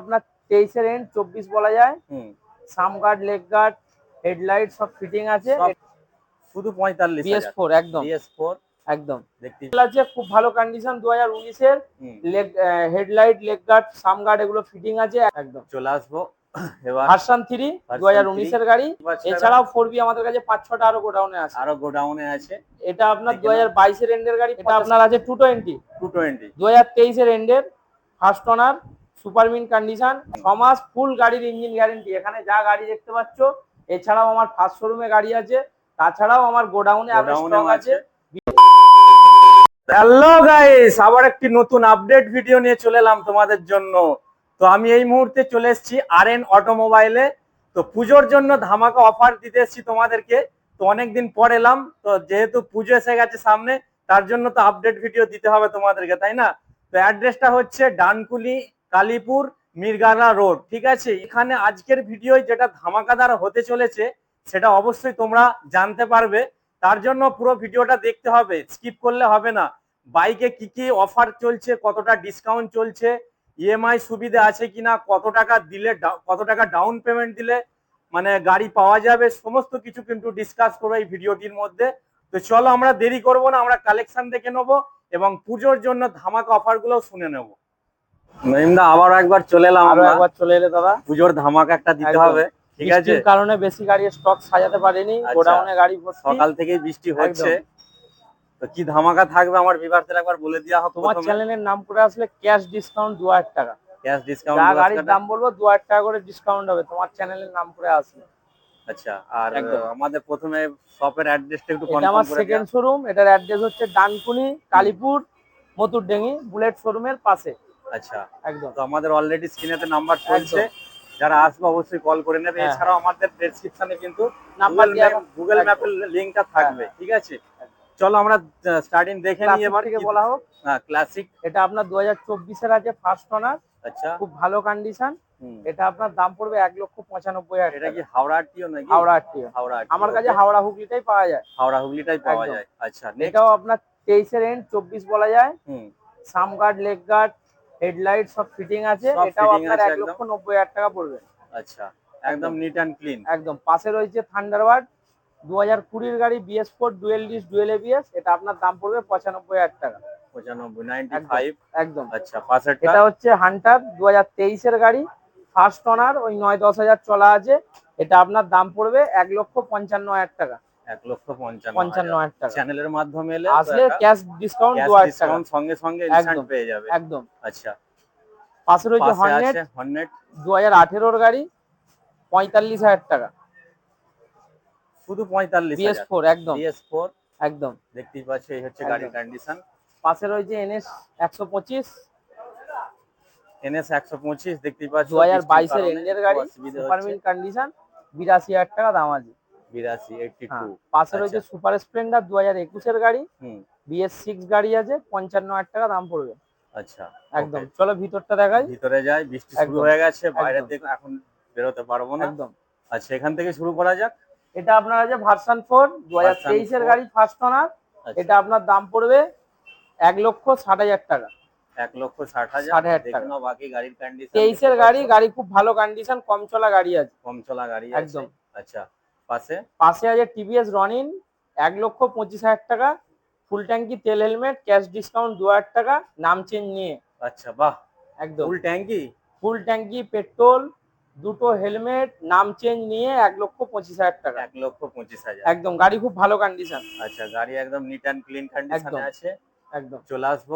আপনার তেইশের এন্ড চব্বিশ বলা যায়। Sump guard leg guard headlight সব ফিটিং আছে। শুধু পঁয়তাল্লিশ বিএস ফোর একদম। বিএস ফোর একদম। দেখতে আছে খুব ভালো কন্ডিশন দু হাজার উনিশের leg headlight leg guard sump guard এগুলো ফিটিং আছে একদম। চলে আসব। ভার্সন থ্রি দু হাজার উনিশের গাড়ি। এছাড়াও ফোর বি আমাদের কাছে পাঁচ ছটা আরও গোডাউনে আছে। আরও গোডাউনে আছে। এটা আপনার দেখে দু হাজার বাইশের এন্ডের গাড়ি এটা আপনার আছে টু টোয়েন্টি টু টোয়েন্টি দু হাজার তেইশের এন্ডের first owner super mint condition ছ মাস ফুল গাড়ির ইঞ্জিন গ্যারেন্টি এখানে যা গাড়ি দেখতে পাচ্ছ এছাড়াও আমার ফার্স্ট শোরুমে গাড়ি আছে তাছাড়াও আমার গোডাউনে স্টক আছে। আছে। হ্যালো গাইস আবার একটি নতুন আপডেট ভিডিও নিয়ে চলে এলাম তোমাদের জন্য। তো আমি এই মুহূর্তে চলে এসেছি আর এন অটোমোবাইলে তো পুজোর জন্য ধামাকা অফার দিতে এসেছি তোমাদেরকে। তো অনেকদিন পর এলাম তো যেহেতু পুজো এসে গেছে সামনে তার জন্য তো আপডেট ভিডিও দিতে হবে তোমাদেরকে তাই না? তো অ্যাড্রেসটা হচ্ছে ডানকুলি কালীপুর মিরগানা রোড, ঠিক আছে? এখানে আজকের ভিডিও যেটা ধামাকাদার হতে চলেছে, সেটা অবশ্যই তোমরা জানতে পারবে। তার জন্য পুরো ভিডিওটা দেখতে হবে, স্কিপ করলে হবে না। বাইকে কি কি অফার চলছে, কতটা ডিসকাউন্ট চলছে, ইএমআই সুবিধা আছে কিনা, কত টাকা দিলে কত টাকা ডাউন পেমেন্ট দিলে মানে গাড়ি পাওয়া যাবে, সমস্ত কিছু কিন্তু ডিসকাস করব এই ভিডিওটির মধ্যে। তো চলো আমরা দেরি করব না, আমরা কালেকশন দেখে নেব এবং পুজোর জন্য ধামাকা অফারগুলো শুনে নেব। মহিমদা আবার একবার চলে এলাম আরও একবার চলে এলে দাদা। পুজোর ধামাকা একটা দিতে হবে ঠিক আছে? কারণে বেশি গাড়ি স্টক সাজাতে পারিনি আচ্ছা। গোডাউনে গাড়ি সকাল থেকেই বৃষ্টি হচ্ছে। তো কি ধামাকা থাকবে আমার বিভার্সের একবার বলে দেওয়া হোক তোমার চ্যানেলের নাম করে আসলে ক্যাশ ডিসকাউন্ট দু হাজার টাকা। ক্যাশ ডিসকাউন্ট যা গাড়ির দাম বলব দু হাজার টাকা করে ডিসকাউন্ট হবে তোমার চ্যানেলের নাম করে আসলে। আচ্ছা আর। আমাদের প্রথমে শপের অ্যাড্রেসটা একটু আমার কনফার্ম করে সেকেন্ড শোরুম এটার অ্যাড্রেস হচ্ছে ডানকুনি কালীপুর মতুরডেঙ্গি বুলেট শোরুমের পাশে। আচ্ছা। একদম। তো আমাদের অলরেডি স্ক্রিনেতে নাম্বার চলছে। যারা আসবে অবশ্যই কল করে নেবে। হ্যাঁ। এছাড়াও আমাদের ডেসক্রিপশনে কিন্তু নাম্বার গুগল ম্যাপের লিংকটা থাকবে। ঠিক আছে? চলো আমরা স্টার্টিং দেখে নিই এবার থেকে বলা হোক। হ্যাঁ ক্লাসিক এটা আপনার দু হাজার চব্বিশের আছে ফার্স্ট ওনার আচ্ছা। খুব ভালো কন্ডিশন। এটা আপনার দাম পড়বে এক লক্ষ পঁচানব্বই হাজার এটা কি হাওড়া টিও নাকি? হাওড়া আটটিও হাওড়া আমার কাছে। হাওড়া হুগলিটাই পাওয়া যায়। হাওড়া হুগলিটাই পাওয়া যায়। আচ্ছা এটাও আপনার তেইশের এন্ড চব্বিশ বলা যায়। হুম। Sump guard leg guard headlight সব ফিটিং আছে এটাও আপনার এক লক্ষ নব্বই হাজার টাকা পড়বে। আচ্ছা একদম নিট অ্যান্ড ক্লিন একদম পাশে রয়েছে থান্ডারবার্ড দু হাজার কুড়ির গাড়ি BS four dual disc dual ABS এটা আপনার দাম পড়বে পঁচানব্বই হাজার টাকা। পঁচানব্বই নাইনটি ফাইভ একদম। আচ্ছা পাশেরটা? এটা হচ্ছে হান্টার দু হাজার তেইশের গাড়ি ফার্স্ট ওনার ওই নয় দশ হাজার চলা আছে এটা আপনার দাম পড়বে এক লক্ষ পঞ্চান্ন হাজার টাকা। এক লক্ষ পঞ্চান্ন হাজার। টাকা। চ্যানেলের মাধ্যমে এলে আসলে ক্যাশ ডিসকাউন্ট দু হাজার টাকা ডিসকাউন্ট সঙ্গে সঙ্গে ইনস্ট্যান্ট পেয়ে যাবে। একদম। আচ্ছা। পাশে রয়েছে হর্নেট হর্নেট দু হাজার আঠেরোর গাড়ি পঁয়তাল্লিশ হাজার টাকা। শুধু পঁয়তাল্লিশ বিএস ফোর একদম। বিএস ফোর একদম। দেখতেই পাচ্ছ এই হচ্ছে গাড়ির। কন্ডিশন পাশে রয়েছে এনএস একশো পঁচিশ। এনএস একশো পঁচিশ দেখতেই পাচ্ছ দু হাজার বাইশের কারণে গাড়ি অসুবিধা সুপার কন্ডিশন বিরাশি হাজার টাকা দাম আছে বিরাশি এইটটি হ্যাঁ টু পাশে রয়েছে আচ্ছা। সুপার স্প্লেন্ডার দু হাজার একুশের গাড়ি। বিএস সিক্স গাড়ি আছে পঞ্চান্ন হাজার টাকা দাম পড়বে। আচ্ছা একদম। চলো ভিতরটা দেখাই। ভিতরে যাই বৃষ্টি শুরু হয়ে গেছে বাইরে একদম। এখন বেরোতে পারব না। একদম। আচ্ছা এখান থেকে শুরু করা যাক। এটা আপনার আছে ভার্সন ফোর দু হাজার তেইশের গাড়ি ফার্স্ট ওনার আচ্ছা, এটা আপনার দাম পড়বে এক লক্ষ ষাট হাজার টাকা। এক লক্ষ ষাট হাজার। 60,000 দেখে টাকা। বাকি গাড়ির কন্ডিশন তেইশের গাড়ি গাড়ি খুব ভালো কন্ডিশন কম চলা গাড়ি আছে। কম চলা গাড়ি আছে। একদম। আচ্ছা। পাশে। পাশে আছে টিভিএস রনিন এক লক্ষ পঁচিশ হাজার টাকা ফুল ট্যাঙ্কি তেল হেলমেট ক্যাশ ডিসকাউন্ট দু হাজার টাকা নাম চেঞ্জ নিয়ে। আচ্ছা বাহ। একদম। ফুল ট্যাঙ্কি? ফুল ট্যাঙ্কি পেট্রোল দুটো হেলমেট নাম চেঞ্জ নিয়ে এক লক্ষ পঁচিশ হাজার টাকা। এক লক্ষ পঁচিশ হাজার। একদম গাড়ি খুব ভালো কন্ডিশন আচ্ছা গাড়ি একদম নিট অ্যান্ড ক্লিন কন্ডিশনে আছে। একদম। চলে আসব।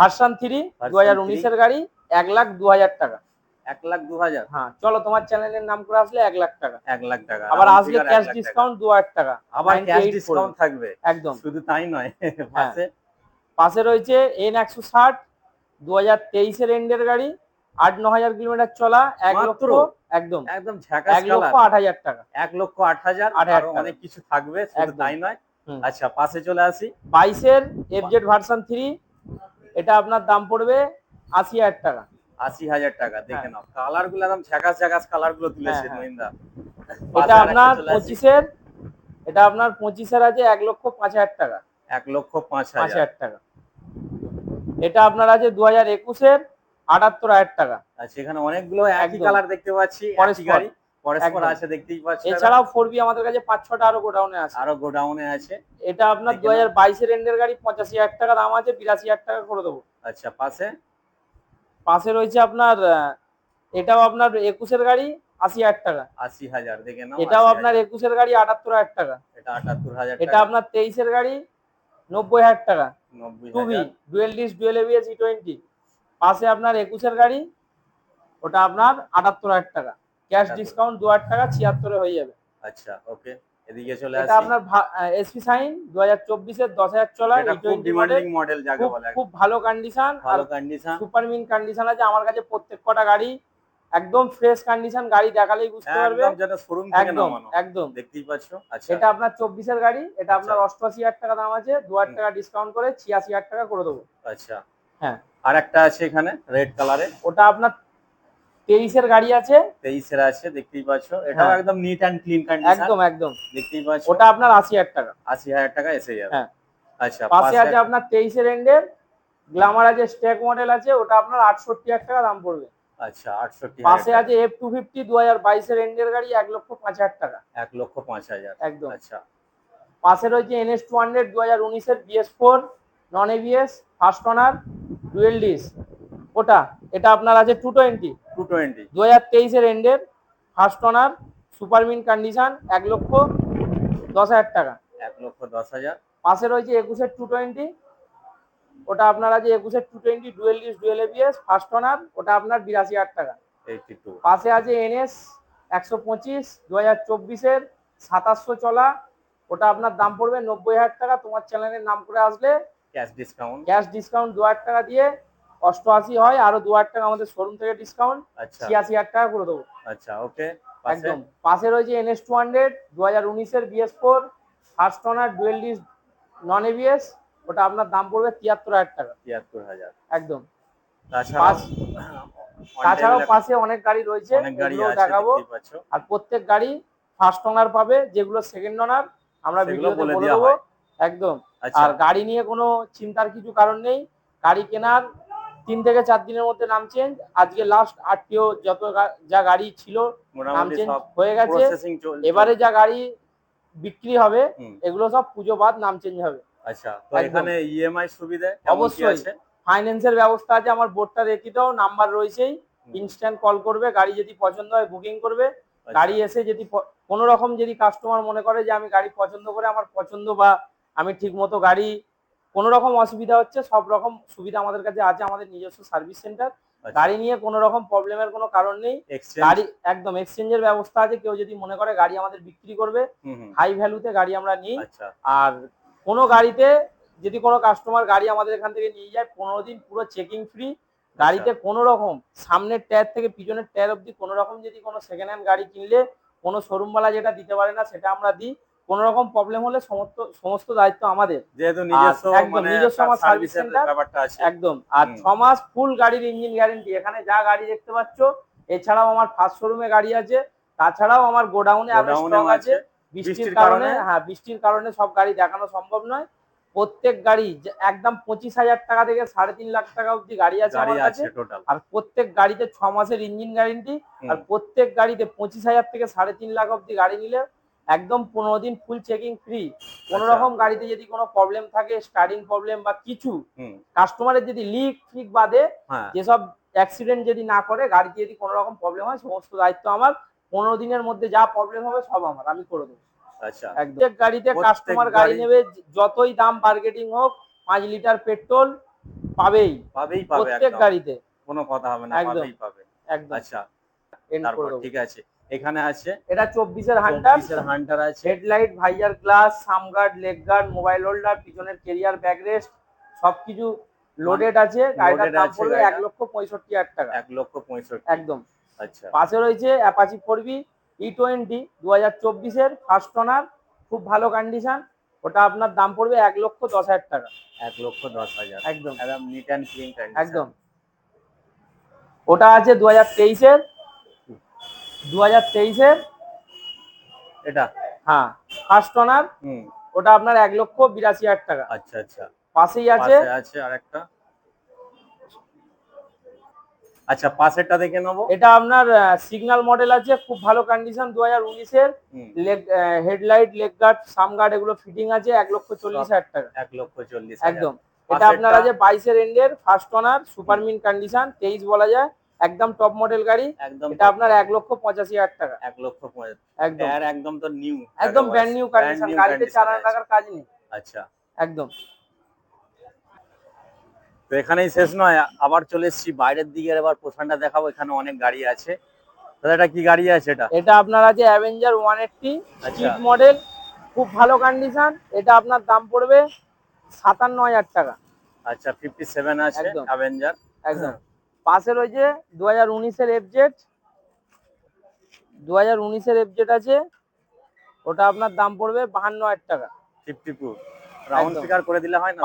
ভার্সন থ্রি দু হাজার উনিশের গাড়ি এক লাখ দু হাজার টাকা। এক লাখ দু হাজার। হ্যাঁ চলো তোমার চ্যানেলের নাম করে আসলে এক লাখ টাকা। এক লাখ টাকা। আবার আসলে ক্যাশ ডিসকাউন্ট দু হাজার টাকা। আবার ক্যাশ ডিসকাউন্ট থাকবে। একদম। শুধু তাই নয় হ্যাঁ। পাশে? পাশে রয়েছে এন একশো ষাট দু হাজার তেইশের এন্ডের গাড়ি আট ন হাজার কিলোমিটার চলা এক লক্ষ একদম। একদম এক লক্ষ আট হাজার টাকা। এক লক্ষ আট হাজার আট হাজার অনেক কিছু থাকবে শুধু তাই নয়। আচ্ছা পাশে চলে আসি। বাইশের এফজেড ভার্সন থ্রি এটা আপনার দাম পড়বে আশি হাজার টাকা। আশি হাজার টাকা দেখে হ্যাঁ। নাও। কালারগুলো একদম ঝাঁকাস ঝাঁকাস কালারগুলো তুলেছে হ্যাঁ, হ্যাঁ। মহিন্দা এটা আপনার পঁচিশের এটা আপনার পঁচিশের আছে এক লক্ষ পাঁচ হাজার টাকা। এক লক্ষ পাঁচ হাজার। টাকা। এটা আপনার আছে দু হাজার একুশের আটাত্তর হাজার টাকা। আচ্ছা এখানে অনেকগুলো একই কালার দেখতে পাচ্ছি একই গাড়ি পরস্পর। আছে দেখতেই পাচ্ছি এছাড়াও ফোর বি আমাদের কাছে পাঁচ ছটা আরও গোডাউনে আছে। আরও গোডাউনে আছে। এটা আপনার দু হাজার বাইশের এন্ডের গাড়ি পঁচাশি হাজার টাকা দাম আছে বিরাশি হাজার টাকা করে দেবো। আচ্ছা পাশে? পাশে রয়েছে আপনার এটাও আপনার একুশের গাড়ি আশি হাজার টাকা। আশি হাজার দেখে নাও এটাও আপনার একুশের গাড়ি আটাত্তর হাজার টাকা। এটা আটাত্তর হাজার এটা আপনার তেইশের গাড়ি নব্বই হাজার টাকা। নব্বই টু বি হাজার। ডুয়েল ডিস ডুয়েল এবিএস ই টোয়েন্টি পাশে আপনার একুশের গাড়ি ওটা আপনার আটাত্তর হাজার টাকা। ক্যাশ ডিসকাউন্ট দু হাজার টাকা ছিয়াত্তরে হয়ে যাবে। আচ্ছা ওকে এদিকে চলে আসি। এটা আপনার এসপি সাইন দু হাজার চব্বিশের দশ হাজার চলা এটা খুব ডিমান্ডিং মডেল যাকে বলে। খুব ভালো কন্ডিশন ভালো কন্ডিশন সুপার মিন কন্ডিশন আছে। আমার কাছে প্রত্যেক কটা গাড়ি একদম ফ্রেশ কন্ডিশন গাড়ি দেখালেই বুঝতে পারবে। একদম যেটা শোরুম থেকে নামানো। একদম। দেখতেই পাচ্ছ? আচ্ছা। এটা আপনার চব্বিশের গাড়ি এটা আপনার আচ্ছা। অষ্টআশি হাজার টাকা দাম আছে। দু হাজার টাকা ডিসকাউন্ট করে ছিয়াশি হাজার টাকা করে দেবো। আচ্ছা। হ্যাঁ। আর একটা আছে এখানে রেড কালারে ওটা আপনার তেইশের গাড়ি আছে। তেইশের আছে দেখতেই পাচ্ছ। এটাও হ্যাঁ। একদম নিট অ্যান্ড ক্লিন কন্ডিশন একদম একদম। দেখতেই পাচ্ছ। ওটা আপনার আশি হাজার টাকা। আশি হাজার টাকা এসে যাবে। হ্যাঁ। আচ্ছা পাশে আছে আপনার তেইশের এন্ডের গ্লামার আছে স্টেক মডেল আছে ওটা আপনার আটষট্টি হাজার টাকা দাম পড়বে। আচ্ছা আটষট্টি পাশে আছে এফ টু ফিফটি দু হাজার বাইশের এন্ডের গাড়ি এক লক্ষ পাঁচ হাজার টাকা। এক লক্ষ পাঁচ হাজার। একদম। আচ্ছা। পাশে রয়েছে এনএস টু হান্ড্রেড দু হাজার উনিশের BS four non ABS first owner dual ওটা এটা আপনার আছে টু টোয়েন্টি টু টোয়েন্টি দু হাজার তেইশের এন্ডের first owner super mint condition এক লক্ষ দশ হাজার টাকা। এক লক্ষ দশ হাজার। পাশে রয়েছে একুশের টু টোয়েন্টি ওটা আপনার আছে একুশের two twenty dual disc dual ABS first owner ওটা আপনার বিরাশি হাজার টাকা। পাশে আছে এনএস একশো পঁচিশ দু হাজার চব্বিশের সাতাশশো চলা। ওটা আপনার দাম পড়বে নব্বই হাজার টাকা। তোমার চ্যানেলের নাম করে আসলে ক্যাশ ডিসকাউন্ট ক্যাশ ডিসকাউন্ট দু হাজার টাকা দিয়ে অষ্টআশি হয় আরও দু হাজার টাকা আমাদের শোরুম থেকে ডিসকাউন্ট আচ্ছা। ছিয়াশি হাজার টাকা করে দেবো। আচ্ছা ওকে একদম। পাশে রয়েছে এনএস টু হান্ড্রেড দু হাজার উনিশের BS four first owner dual disc non ABS ওটা আপনার দাম পড়বে তিয়াত্তর হাজার টাকা। তিয়াত্তর হাজার। একদম। তাছাড়াও পাশে অনেক গাড়ি রয়েছে দেখাবো। আর প্রত্যেক গাড়ি ফার্স্ট ওনার পাবে যেগুলো সেকেন্ড ওনার আমরা ভিডিওতে বলে বলে দেবো। একদম। আচ্ছা। আর গাড়ি নিয়ে কোনো চিন্তার কিছু কারণ নেই। গাড়ি কেনার তিন থেকে চার দিনের মধ্যে নাম চেঞ্জ আজকে লাস্ট আটটিও যত যা গাড়ি ছিল নাম চেঞ্জ হয়ে গেছে। এবারে যা গাড়ি বিক্রি হবে এগুলো সব পুজো বাদ নাম চেঞ্জ হবে। আচ্ছা তো এখানে ইএমআই সুবিধা অবশ্যই। আছে? ফাইন্যান্সের ব্যবস্থা আছে আমার বোর্ডটা রেখে দাও নাম্বার রয়েছেই। ইনস্ট্যান্ট কল করবে গাড়ি যদি পছন্দ হয় বুকিং করবে। আচ্ছা, গাড়ি এসে যদি কোনো রকম যদি কাস্টমার মনে করে যে আমি গাড়ি পছন্দ করে আমার পছন্দ বা আমি ঠিক মতো গাড়ি কোনো রকম অসুবিধা হচ্ছে সব রকম সুবিধা আমাদের কাছে আছে আমাদের নিজস্ব সার্ভিস সেন্টার। আচ্ছা। গাড়ি নিয়ে কোনো রকম প্রবলেমের কোনো কারণ নেই। গাড়ি একদম এক্সচেঞ্জের ব্যবস্থা আছে কেউ যদি মনে করে গাড়ি আমাদের বিক্রি করবে হাই ভ্যালুতে গাড়ি আমরা নিই। আচ্ছা। আর কোনো গাড়িতে যদি কোনো কাস্টমার গাড়ি আমাদের এখান থেকে নিয়ে যায় পনেরো দিন পুরো চেকিং ফ্রি গাড়িতে কোনো রকম সামনের টায়ার থেকে পিছনের টায়ার অব্দি কোনো রকম যদি কোনো সেকেন্ড হ্যান্ড গাড়ি কিনলে কোনো শোরুমওয়ালা যেটা দিতে পারে না সেটা আমরা দিই। কোনো রকম প্রবলেম হলে সমস্ত সমস্ত দায়িত্ব আমাদের। যেহেতু নিজস্ব একদম, মানে নিজস্ব আমার service সার্ভিসের ব্যাপারটা আছে। একদম। আর ছ মাস ফুল গাড়ির ইঞ্জিন গ্যারেন্টি এখানে যা গাড়ি দেখতে পাচ্ছ এছাড়াও আমার ফার্স্ট শোরুমে গাড়ি আছে তাছাড়াও আমার গোডাউনে আরও স্টক আছে। বৃষ্টির কারণে কারণে? হ্যাঁ বৃষ্টির কারণে সব গাড়ি দেখানো সম্ভব নয়। প্রত্যেক গাড়ি একদম পঁচিশ হাজার টাকা থেকে সাড়ে তিন লাখ টাকা অব্দি গাড়ি আছে আমার কাছে। আর প্রত্যেক গাড়িতে ছ মাসের ইঞ্জিন গ্যারেন্টি আর প্রত্যেক গাড়িতে পঁচিশ হাজার থেকে সাড়ে তিন লাখ অব্দি গাড়ি নিলে একদম পনেরো দিন ফুল চেকিং ফ্রি কোনো। রকম গাড়িতে যদি কোনো প্রবলেম থাকে স্টার্টিং প্রবলেম বা কিছু কাস্টমারের যদি লিক ফিক বাদে হ্যাঁ। যেসব অ্যাক্সিডেন্ট যদি না করে গাড়িতে যদি কোনো রকম প্রবলেম হয় সমস্ত দায়িত্ব আমার পনেরো দিনের মধ্যে যা প্রবলেম হবে সব আমার আমি করে দেবো। আচ্ছা। একদম। গাড়িতে কাস্টমার গাড়ি নেবে যতই দাম মার্কেটিং হোক পাঁচ লিটার পেট্রোল পাবেই। পাবেই পাবে প্রত্যেক গাড়িতে। কোনো কথা হবে না। পাবেই পাবে। একদম। আচ্ছা। ঠিক আছে। এখানে আছে। এটা চব্বিশের হান্টার চব্বিশের হান্টার আছে। Headlight visor glass sump guard leg guard mobile holder পিছনের কেরিয়ার ব্যাক রেস্ট সবকিছু লোডেড আছে। গাড়িটার দাম পড়বে এক লক্ষ পঁয়ষট্টি হাজার টাকা। এক লক্ষ পঁয়ষট্টি। একদম। আচ্ছা। পাশে রয়েছে অ্যাপাচি ফোরবি ই টোয়েন্টি দু হাজার চব্বিশের ফার্স্ট ওনার খুব ভালো কন্ডিশন ওটা আপনার দাম পড়বে এক লক্ষ দশ হাজার টাকা। এক লক্ষ দশ হাজার। একদম। একদম নিট অ্যান্ড ক্লিন একদম। ওটা আছে দু হাজার তেইশের। দু হাজার তেইশের এটা? হ্যাঁ ফার্স্ট হুম। ওটা আপনার এক লক্ষ বিরাশি হাজার টাকা। আচ্ছা আচ্ছা। পাশেই আছে? আছে আরেকটা। আচ্ছা পাশেরটা দেখে নেব। এটা আপনার সিগন্যাল মডেল আছে খুব ভালো কন্ডিশন দু হাজার উনিশের leg headlight leg guard sump guard এগুলো ফিটিং আছে এক লক্ষ চল্লিশ হাজার টাকা। এক লক্ষ চল্লিশ একদম। এটা আপনার আছে বাইশের এন্ডের first owner super mint condition তেইশ বলা যায়। একদম টপ মডেল গাড়ি একদম এটা আপনার এক লক্ষ পঁচাশি হাজার টাকা। এক লক্ষ একদম। একদম তো নিউ একদম ব্র্যান্ড নিউ কন্ডিশন গাড়িতে চার হাজার টাকার কাজ নেই। আচ্ছা। একদম। তো এখানেই শেষ নয় আবার চলে এসেছি বাইরের দিকে এবার পোষণটা দেখাবো এখানে অনেক গাড়ি আছে। দাদা এটা কি গাড়ি আছে এটা? এটা আপনার আছে অ্যাভেঞ্জার ওয়ান এইটটি মডেল খুব ভালো কন্ডিশন এটা আপনার দাম পড়বে সাতান্ন হাজার টাকা। আচ্ছা ফিফটি সেভেন আছে অ্যাভেঞ্জার একদম। পাশে রয়েছে দু হাজার উনিশের এফজেড দু হাজার উনিশের এফজেড আছে ওটা আপনার দাম পড়বে বাহান্ন হাজার টাকা। Fifty two round. ফিগার করে দিলে হয় না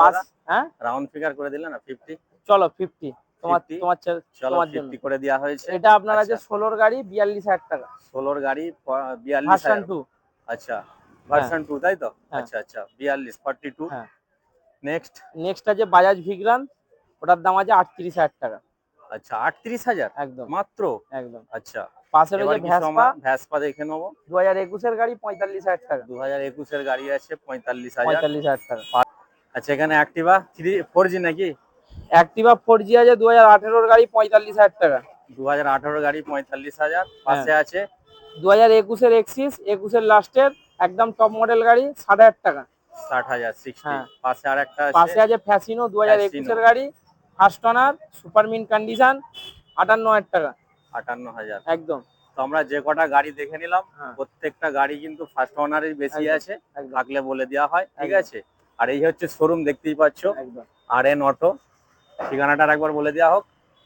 হ্যাঁ? রাউন্ড ফিগার করে দিলে না ফিফটি চলো ফিফটি তোমার তোমার চলো তোমার জন্য। ফিফটি করে দেওয়া হয়েছে। এটা আপনার আছে আচ্ছা। ষোলোর গাড়ি বিয়াল্লিশ হাজার টাকা। ষোলোর গাড়ি বিয়াল্লিশ ভার্সন টু আচ্ছা ভার্সন টু তাই তো? হ্যাঁ। আচ্ছা আচ্ছা বিয়াল্লিশ ফর্টি টু হ্যাঁ। নেক্সট নেক্সট আছে বাজাজ ভিগ্রান ওটার দাম আছে আটত্রিশ হাজার টাকা। আচ্ছা আটত্রিশ হাজার? একদম। মাত্র? একদম। আচ্ছা পাশে এবার রয়েছে ভ্যাসপা ভ্যাসপা দেখে নেব। দু হাজার একুশের গাড়ি পঁয়তাল্লিশ হাজার টাকা। দু হাজার একুশের গাড়ি আছে পঁয়তাল্লিশ হাজার। পঁয়তাল্লিশ হাজার টাকা। আচ্ছা এখানে অ্যাক্টিভা থ্রি ফোর জি নাকি? অ্যাক্টিভা ফোর জি আছে দু হাজার আঠেরোর গাড়ি পঁয়তাল্লিশ হাজার টাকা। দু হাজার আঠারো গাড়ি পঁয়তাল্লিশ হাজার পাশে হ্যাঁ। আছে? দু হাজার একুশের এক্সিস একুশের লাস্টের একদম টপ মডেল গাড়ি সাত হাজার টাকা। ষাট হাজার সিক্সটি হ্যাঁ। পাশে আর একটা পাশে আছে আছে ফ্যাসিনো দু হাজার একুশের গাড়ি first owner super mint condition আটান্ন হাজার টাকা। আটান্ন হাজার। একদম। তো আমরা যে কটা গাড়ি দেখে নিলাম হ্যাঁ। প্রত্যেকটা গাড়ি কিন্তু ফার্স্ট ওনারই বেশি আছে থাকলে বলে দেওয়া হয় ঠিক আছে? আর এই হচ্ছে শোরুম দেখতেই পাচ্ছ আর এন অটো ঠিকানাটা একবার বলে দেওয়া হোক।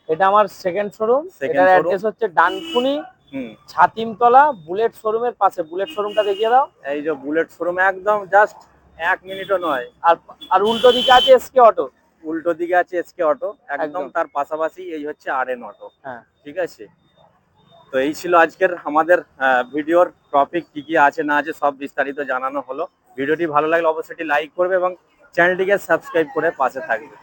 এটা আমার সেকেন্ড শোরুম এটার অ্যাড্রেস হচ্ছে ডানকুনি ছাতিমতলা বুলেট শোরুমের পাশে। বুলেট শোরুমটা দেখিয়ে দাও। এই যে বুলেট শোরুম একদম জাস্ট এক মিনিটও নয়। আর আর উল্টো দিকে আছে এসকে অটো উল্টো দিকে আছে এসকে অটো একদম। তার পাশাপাশি এই হচ্ছে আর এন অটো ঠিক আছে? তো এই ছিল আজকের আমাদের ভিডিওর টপিক কি কি আছে না আছে সব বিস্তারিত জানানো হলো। ভিডিওটি ভালো লাগলে অবশ্যই লাইক করবে এবং চ্যানেলটিকে সাবস্ক্রাইব করে পাশে থাকবে।